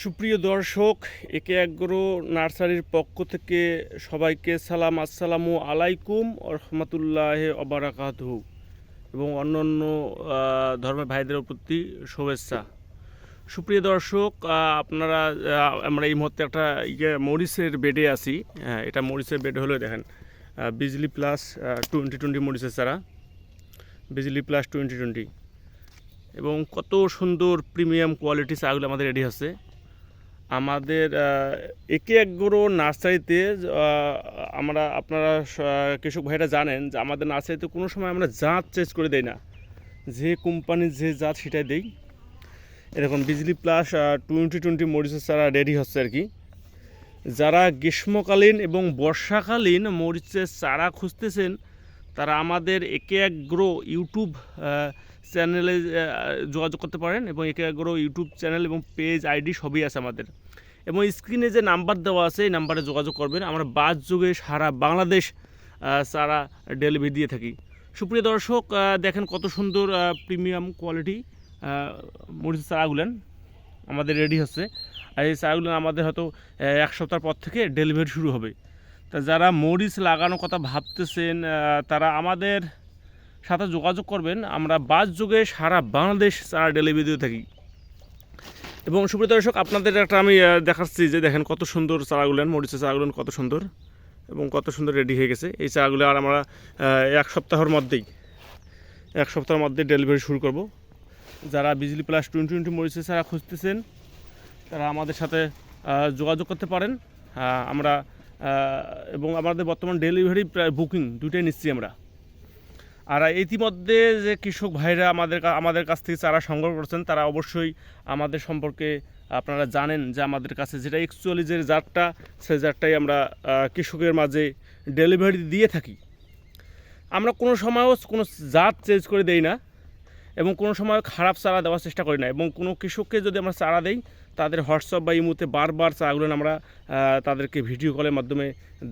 সুপ্রিয় দর্শক একে এগ্রো নার্সারির পক্ষ থেকে সবাইকে সালাম আসসালামু আলাইকুম রহমতুল্লাহ অবরাকাতহু এবং অন্যান্য আহ, ধর্মের ভাইদের প্রতি শুভেচ্ছা। সুপ্রিয় দর্শক আপনারা আমরা এই মুহূর্তে একটা ইয়ে মরিচের বেডে আছি। হ্যাঁ এটা মরিচের বেড হলো দেখেন বিজলি প্লাস টোয়েন্টি টোয়েন্টি মরিচের ছাড়া বিজলি প্লাস টোয়েন্টি টোয়েন্টি এবং কত সুন্দর প্রিমিয়াম কোয়ালিটি চাগুলো আমাদের রেডি আছে আমাদের একে একগুলো নার্সারিতে আমরা, আপনারা কৃষক ভাইরা জানেন যে আমাদের নার্সারিতে কোনো সময় আমরা জাত চেঞ্জ করে দেই না। যে কোম্পানির যে জাত সেটাই দেই। এরকম বিজলি প্লাস টোয়েন্টি টোয়েন্টি মরিচের চারা রেডি হচ্ছে আর কি। যারা গ্রীষ্মকালীন এবং বর্ষাকালীন মরিচের চারা খুঁজতেছেন তারা আমাদের একে এক গ্রো ইউটিউব চ্যানেলে যোগাযোগ করতে পারেন এবং একে এক গ্রো ইউটিউব চ্যানেল এবং পেজ আইডি সবই আছে আমাদের। এবং স্ক্রিনে যে নাম্বার দেওয়া আছে, এই নাম্বারে যোগাযোগ করবেন। আমরা বাস যুগে সারা বাংলাদেশ সারা ডেলিভারি দিয়ে থাকি। সুপ্রিয় দর্শক দেখেন কত সুন্দর প্রিমিয়াম কোয়ালিটি মরিচের চারাগুলেন আমাদের রেডি হচ্ছে। আর এই চারাগুলো আমাদের হয়তো এক সপ্তাহ পর থেকে ডেলিভারি শুরু হবে। তা যারা মরিচ লাগানোর কথা ভাবতেছেন তারা আমাদের সাথে যোগাযোগ করবেন। আমরা বাস যুগে সারা বাংলাদেশ চারা ডেলিভারি দিয়ে থাকি। এবং সুপ্রিয় দর্শক, আপনাদের একটা আমি দেখাচ্ছি যে দেখেন কত সুন্দর চারাগুলেন, মরিচের চারাগুলেন কত সুন্দর এবং কত সুন্দর রেডি হয়ে গেছে। এই চারাগুলো আর আমরা এক সপ্তাহের মধ্যেই, এক সপ্তাহের মধ্যে ডেলিভারি শুরু করব। যারা বিজলি প্লাস টোয়েন্টি টোয়েন্টি মরিচের চারা খুঁজতেছেন, তারা আমাদের সাথে যোগাযোগ করতে পারেন। আমরা এবং আমাদের বর্তমান ডেলিভারি প্রায় বুকিং দুইটাই নিচ্ছি আমরা। আর ইতিমধ্যে যে কৃষক ভাইরা আমাদের আমাদের কাছ থেকে চারা সংগ্রহ করছেন, তারা অবশ্যই আমাদের সম্পর্কে আপনারা জানেন যে আমাদের কাছে যেটা অ্যাকচুয়ালি যে জাতটা সেই জাতটাই আমরা কৃষকের মাঝে ডেলিভারি দিয়ে থাকি। আমরা কোনো সময়ও কোনো জাত চেঞ্জ করে দেই না এবং কোনো সময় খারাপ চারা দেওয়ার চেষ্টা করি না এবং কোনো কৃষককে যদি আমরা চারা দেই তাদের হোয়াটসঅ্যাপ বা ইমুতে বারবার চারাগুলো আমরা তাদেরকে ভিডিও কলের মাধ্যমে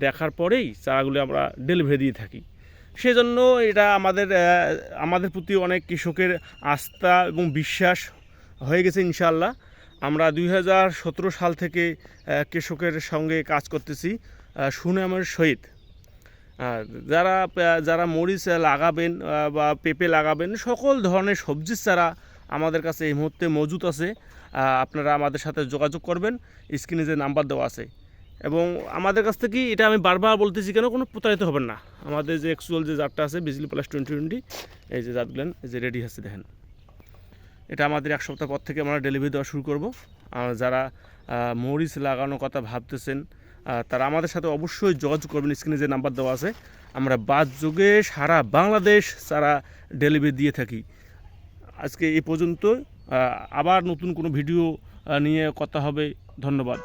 দেখার পরেই চারাগুলো আমরা ডেলিভারি দিয়ে থাকি। সেজন্য এটা আমাদের আমাদের প্রতি অনেক কৃষকের আস্থা এবং বিশ্বাস হয়ে গেছে ইনশাল্লাহ আমরা দুই হাজার সতেরো সাল থেকে কৃষকের সঙ্গে কাজ করতেছি সুনামের সহিত। যারা যারা মরিচ লাগাবেন বা পেঁপে লাগাবেন, সকল ধরনের সবজির চারা আমাদের কাছে এই মুহূর্তে মজুদ আছে। আপনারা আমাদের সাথে যোগাযোগ করবেন। স্ক্রিনে যে নাম্বার দেওয়া আছে। এবং আমাদের কাছ থেকে এটা আমি বারবার বলতেছি, কেন কোনো প্রতারিত হবেন না। আমাদের যে অ্যাকচুয়াল যে জাতটা আছে বিজলি প্লাস টোয়েন্টি টোয়েন্টি এই যে জাতগুলেন এই যে রেডি আছে, দেখেন। এটা আমাদের এক সপ্তাহ পর থেকে আমরা ডেলিভারি দেওয়া শুরু করব। আর যারা মরিচ লাগানোর কথা ভাবতেছেন তারা আমাদের সাথে অবশ্যই যোগাযোগ করবেন। স্ক্রিনে যে নাম্বার দেওয়া আছে, আমরা বাদ যুগে সারা বাংলাদেশ তারা ডেলিভারি দিয়ে থাকি। আজকে এ পর্যন্ত আবার নতুন কোনো ভিডিও নিয়ে কথা হবে। ধন্যবাদ।